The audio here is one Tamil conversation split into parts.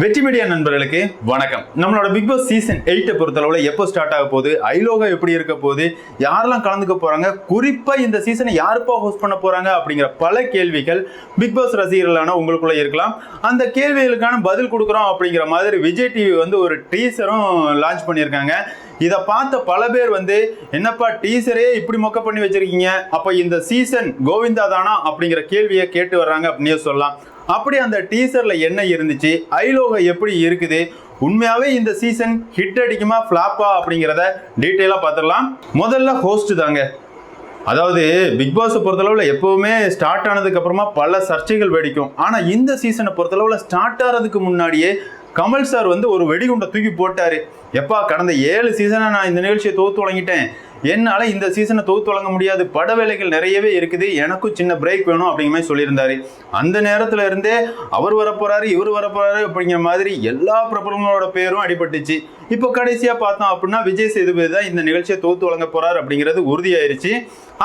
வெற்றி மீடியா நண்பர்களுக்கு வணக்கம். நம்மளோட பிக் பாஸ் சீசன் எயிட்டை பொறுத்தளவில் எப்போ ஸ்டார்ட் ஆக போகுது? ஐலோகா எப்படி இருக்க போகுது? யாரெல்லாம் கலந்துக்க போகிறாங்க குறிப்பாக இந்த சீசனை யாருப்பா ஹோஸ்ட் பண்ண போகிறாங்க அப்படிங்கிற பல கேள்விகள் பிக் பாஸ் ரசிகர்களான உங்களுக்குள்ளே இருக்கலாம். அந்த கேள்விகளுக்கான பதில் கொடுக்குறோம் அப்படிங்கிற மாதிரி விஜய் டிவி வந்து ஒரு டீசரும் லான்ச் பண்ணியிருக்காங்க. இதை பார்த்த பல பேர் வந்து என்னப்பா டீசரே இப்படி மொக்க பண்ணி வச்சிருக்கீங்க? அப்போ இந்த சீசன் கோவிந்தா தானா? அப்படிங்கிற கேள்வியை கேட்டு வர்றாங்க அப்படின்னே சொல்லலாம். அப்படி அந்த டீசரில் என்ன இருந்துச்சு? ஐலோகோ எப்படி இருக்குது? உண்மையாகவே இந்த சீசன் ஹிட் அடிக்குமா ஃப்ளாப்பா அப்படிங்கிறத டீட்டெயிலாக பார்த்துடலாம். முதல்ல ஹோஸ்ட் தாங்க. அதாவது பிக் பாஸை பொறுத்தளவில் எப்போவுமே ஸ்டார்ட் ஆனதுக்கப்புறமா பல சர்ச்சைகள் வெடிக்கும். ஆனால் இந்த சீசனை பொறுத்தளவில் ஸ்டார்ட் ஆகிறதுக்கு முன்னாடியே கமல் சார் வந்து ஒரு வெடிகுண்டை தூக்கி போட்டார். எப்பா கடந்த ஏழு சீசனை நான் இந்த நிகழ்ச்சியை தோற்று வழங்கிட்டேன். என்னால் இந்த சீசனை தோத்து வழங்க முடியாது. பட வேலைகள் நிறையவே இருக்குது. எனக்கும் சின்ன பிரேக் வேணும் அப்படிங்கிற மாதிரி சொல்லியிருந்தாரு. அந்த நேரத்தில் இருந்தே அவர் வரப்போறாரு இவர் வரப்போறாரு அப்படிங்கிற மாதிரி எல்லா பிரபலங்களோட பேரும் அடிபட்டுச்சு. இப்போ கடைசியாக பார்த்தோம் அப்படின்னா விஜய் சேதுபதி தான் இந்த நிகழ்ச்சியை தோத்து வழங்க போறாரு அப்படிங்கிறது உறுதியாயிருச்சு.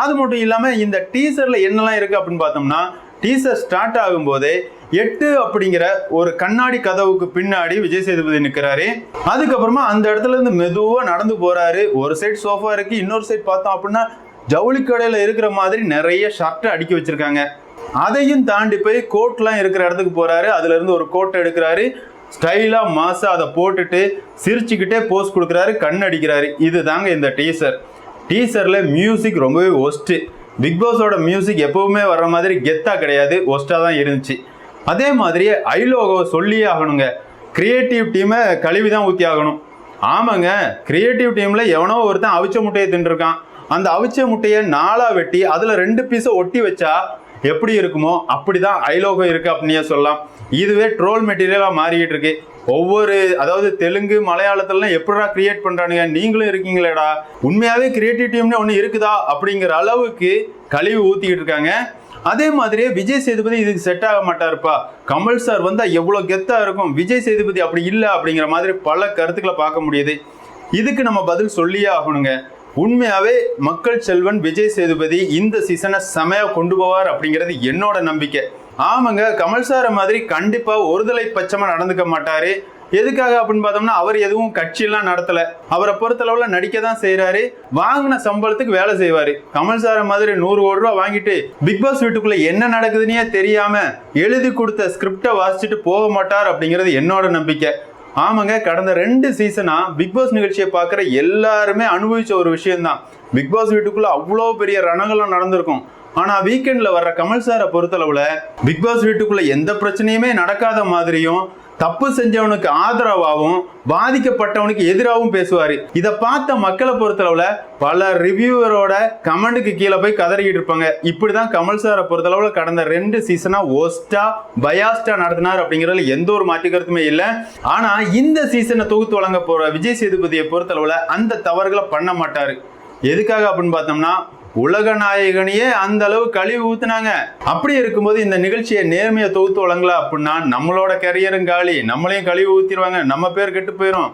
அது மட்டும் இல்லாமல் இந்த டீசரில் என்னெல்லாம் இருக்குது அப்படின்னு பார்த்தோம்னா டீசர் ஸ்டார்ட் ஆகும்போதே எட்டு அப்படிங்கிற ஒரு கண்ணாடி கதவுக்கு பின்னாடி விஜய் சேதுபதி நிற்கிறாரு அதுக்கப்புறமா அந்த இடத்துல இருந்து மெதுவாக நடந்து போறாரு. ஒரு சைடு சோஃபா இருக்கு இன்னொரு சைடு பார்த்தோம் அப்படின்னா ஜவுளி கடையில் இருக்கிற மாதிரி நிறைய ஷர்ட்டை அடுக்கி வச்சிருக்காங்க. அதையும் தாண்டி போய் கோட்லாம் இருக்கிற இடத்துக்கு போறாரு. அதுல இருந்து ஒரு கோட்டை எடுக்கிறாரு. ஸ்டைலா மாசா அதை போட்டுட்டு சிரிச்சுக்கிட்டே போஸ் கொடுக்குறாரு. கண் அடிக்கிறாரு. இதுதாங்க இந்த டீசர். டீசரில் மியூசிக் ரொம்பவே ஒஸ்ட்டு பிக் பாஸோட மியூசிக் எப்பவுமே வர்ற மாதிரி கெத்தாக கிடையாது ஒஸ்ட்டாக தான் இருந்துச்சு. அதே மாதிரியே ஐலோகோ சொல்லியே ஆகணுங்க. கிரியேட்டிவ் டீமை கழுவி தான் ஊற்றி ஆகணும். ஆமாங்க கிரியேட்டிவ் டீமில் எவனோ ஒருத்தன் அவிச்ச முட்டையை தின்றுருக்கான் அந்த அவிச்ச முட்டையை நாளாக வெட்டி அதில் ரெண்டு பீஸை ஒட்டி வச்சா எப்படி இருக்குமோ அப்படி தான் ஐலோகம் இருக்குது அப்படின்னே சொல்லலாம். இதுவே ட்ரோல் மெட்டீரியலாக மாறிக்கிட்டு இருக்கு. ஒவ்வொரு அதாவது தெலுங்கு மலையாளத்துலலாம் எப்படிடா கிரியேட் பண்ணுறானுங்க நீங்களும் இருக்கீங்களேடா. உண்மையாகவே கிரியேட்டிவ் டீம்னு ஒன்று இருக்குதா? அப்படிங்கிற அளவுக்கு கழிவு ஊற்றிக்கிட்டு இருக்காங்க. அதே மாதிரியே விஜய் சேதுபதி இதுக்கு செட் ஆக மாட்டாருப்பா. கமல் சார் வந்தால் எவ்வளோ கெத்தாக இருக்கும். விஜய் சேதுபதி அப்படி இல்லை அப்படிங்கிற மாதிரி பல கருத்துக்களை பார்க்க முடியுது. இதுக்கு நம்ம பதில் சொல்லியே ஆகணுங்க. உண்மையாகவே மக்கள் செல்வன் விஜய் சேதுபதி இந்த சீசனை செமையாக கொண்டு போவார் அப்படிங்கிறது என்னோட நம்பிக்கை. ஆமாங்க கமல் சாரை மாதிரி கண்டிப்பாக ஒருதலை பட்சமாக நடந்துக்க மாட்டார். எதுக்காக அப்படின்னு பார்த்தோம்னா அவர் எதுவும் கட்சியெல்லாம் நடத்தல. அவரை பொறுத்தளவுல நடிக்க தான் செய்யறாரு வாங்கின சம்பளத்துக்கு வேலை செய்வாரு. கமல் சாரை மாதிரி நூறு கோடி ரூபா வாங்கிட்டு பிக் பாஸ் வீட்டுக்குள்ள என்ன நடக்குதுன்னே தெரியாம எழுதி கொடுத்த ஸ்கிரிப்டை வாசிச்சுட்டு போக மாட்டார் அப்படிங்கிறது என்னோட நம்பிக்கை. ஆமாங்க கடந்த ரெண்டு சீசனா பிக் பாஸ் நிகழ்ச்சியை பார்க்குற எல்லாருமே அனுபவிச்ச ஒரு விஷயம்தான். பிக் பாஸ் வீட்டுக்குள்ள அவ்வளோ பெரிய ரணங்களும் நடந்திருக்கும். ஆனா வீக்கெண்ட்ல வர்ற கமல் சாரை பொறுத்தளவுல பிக் பாஸ் வீட்டுக்குள்ள எந்த பிரச்சனையுமே நடக்காத மாதிரியும் தப்பு செஞ்சவனுக்கு ஆதரவாகவும் பாதிக்கப்பட்டவனுக்கு எதிராகவும் பேசுவார். இதை பார்த்த மக்களை பொறுத்தளவில் பல ரிவ்யூவரோட கமெண்ட்டுக்கு கீழே போய் கதறிக்கிட்டு இருப்பாங்க. இப்படி தான் கமல் சாரை பொறுத்தளவில் கடந்த ரெண்டு சீசனாக ஒஸ்டா பயாஸ்டா நடத்தினார் அப்படிங்கிறதுல எந்த ஒரு மாற்று கருத்துமே இல்லை. ஆனால் இந்த சீசனை தொகுத்து வழங்க போகிற விஜய் சேதுபதியை பொறுத்தளவுல அந்த தவறுகளை பண்ண மாட்டார். எதுக்காக அப்படின்னு பார்த்தோம்னா உலக நாயகனையே அந்த அளவு கழிவு ஊத்துனாங்க. அப்படி இருக்கும்போது இந்த நிகழ்ச்சியை நேர்மையை தொகுத்து வழங்கல அப்படின்னா நம்மளோட கரியரும் காலி. நம்மளையும் கழிவு ஊத்திடுவாங்க நம்ம பேர் கெட்டு போயிடும்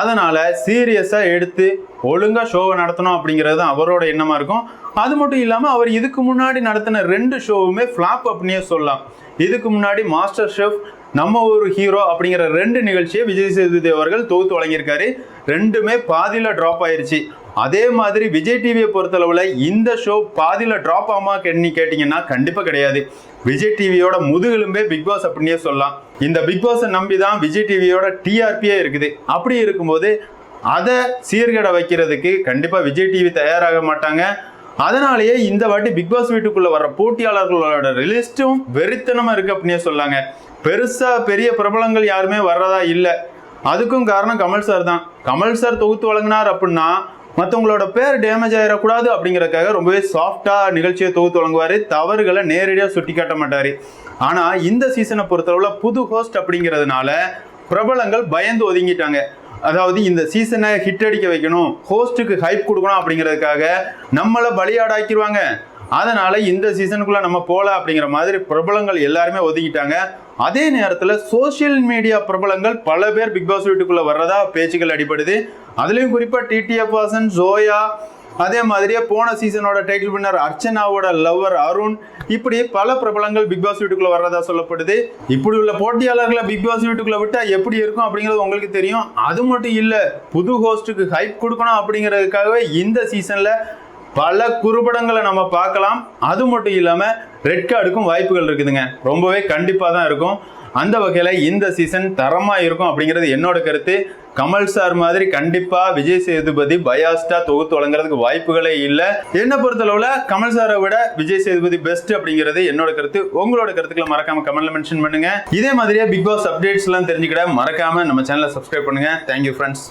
அதனால சீரியஸா எடுத்து ஒழுங்கா ஷோவை நடத்தணும் அப்படிங்கிறது தான் அவரோட எண்ணமா இருக்கும். அது மட்டும் இல்லாமல் அவர் இதுக்கு முன்னாடி நடத்தின ரெண்டு ஷோவுமே ஃப்ளாப் அப்படின்னே சொல்லலாம். இதுக்கு முன்னாடி மாஸ்டர் ஷெஃப் நம்ம ஒரு ஹீரோ அப்படிங்கிற ரெண்டு நிகழ்ச்சியை விஜய் சேதுபதி அவர்கள் தொகுத்து வழங்கியிருக்காரு. ரெண்டுமே பாதியில் ட்ராப் ஆயிருச்சு. அதே மாதிரி விஜய் டிவியை பொறுத்தளவுல இந்த ஷோ பாதியில் ட்ராப் ஆமா நீ கேட்டீங்கன்னா கண்டிப்பாக கிடையாது. விஜய் டிவியோட முதுகெலும்பே பிக் பாஸ் அப்படின்னே சொல்லலாம். இந்த பிக் பாஸை நம்பி தான் விஜய் டிவியோட டிஆர்பியே இருக்குது. அப்படி இருக்கும்போது அதை சீர்கேட வைக்கிறதுக்கு கண்டிப்பாக விஜய் டிவி தயாராக மாட்டாங்க. அதனாலேயே இந்த வாட்டி பிக் பாஸ் வீட்டுக்குள்ள வர போட்டியாளர்களோட லிஸ்ட்டும் வெறித்தனமா இருக்கு அப்படின்னே சொல்லாங்க. பெருசா பெரிய பிரபலங்கள் யாருமே வர்றதா இல்லை. அதுக்கும் காரணம் கமல் சார் தான். கமல் சார் தொகுத்து வழங்கினார் அப்படின்னா மற்றவங்களோட பேர் டேமேஜ் ஆகிடக்கூடாது அப்படிங்கிறதுக்காக ரொம்பவே சாஃப்டாக நிகழ்ச்சியை தொகுத்து வழங்குவார். தவறுகளை நேரடியாக சுட்டி காட்ட மாட்டார். ஆனால் இந்த சீசனை பொறுத்தளவில் புது ஹோஸ்ட் அப்படிங்கிறதுனால பிரபலங்கள் பயந்து ஒதுங்கிட்டாங்க. அதாவது இந்த சீசனை ஹிட் அடிக்க வைக்கணும் ஹோஸ்ட்டுக்கு ஹைப் கொடுக்கணும் அப்படிங்கிறதுக்காக நம்மளை பலியாடாக்கிடுவாங்க அதனால இந்த சீசனுக்குள்ள நம்ம போல அப்படிங்கிற மாதிரி பிரபலங்கள் எல்லாருமே ஒதுக்கிட்டாங்க. அதே நேரத்தில் சோஷியல் மீடியா பிரபலங்கள் பல பேர் பிக் பாஸ் வீட்டுக்குள்ள வர்றதா பேச்சுக்கள் அடிபடுது. அதுலேயும் குறிப்பாக டிடிஎஃப் வாசன் ஜோயா அதே மாதிரியே போன சீசனோட டைட்டில் வின்னர் அர்ச்சனாவோட லவ்வர் அருண் இப்படி பல பிரபலங்கள் பிக் பாஸ் வீட்டுக்குள்ள வர்றதா சொல்லப்படுது. இப்படி உள்ள போட்டியாளர்களை பிக் பாஸ் வீட்டுக்குள்ள விட்டா எப்படி இருக்கும் அப்படிங்கிறது உங்களுக்கு தெரியும். அது மட்டும் இல்ல புது ஹோஸ்டுக்கு ஹைப் கொடுக்கணும் அப்படிங்கிறதுக்காகவே இந்த சீசன்ல பல குறுபடங்களை நம்ம பார்க்கலாம். அது மட்டும் இல்லாமல் ரெட் கார்டுக்கும் வாய்ப்புகள் இருக்குதுங்க. ரொம்பவே கண்டிப்பாக தான் இருக்கும். அந்த வகையில் இந்த சீசன் தரமாக இருக்கும் அப்படிங்கிறது என்னோட கருத்து. கமல் சார் மாதிரி கண்டிப்பாக விஜய் சேதுபதி பயாஸ்டா தொகுத்து வழங்குறதுக்கு வாய்ப்புகளே இல்லை. என்னை பொறுத்தளவுல கமல் சாரை விட விஜய் சேதுபதி பெஸ்ட் அப்படிங்கிறது என்னோட கருத்து. உங்களோட கருத்துக்களை மறக்காம கமெண்ட்ல மென்ஷன் பண்ணுங்க. இதே மாதிரியே பிக் பாஸ் அப்டேட்ஸ் எல்லாம் தெரிஞ்சுக்கிட மறக்காம நம்ம சேனலை சப்ஸ்கிரைப் பண்ணுங்க. Thank you friends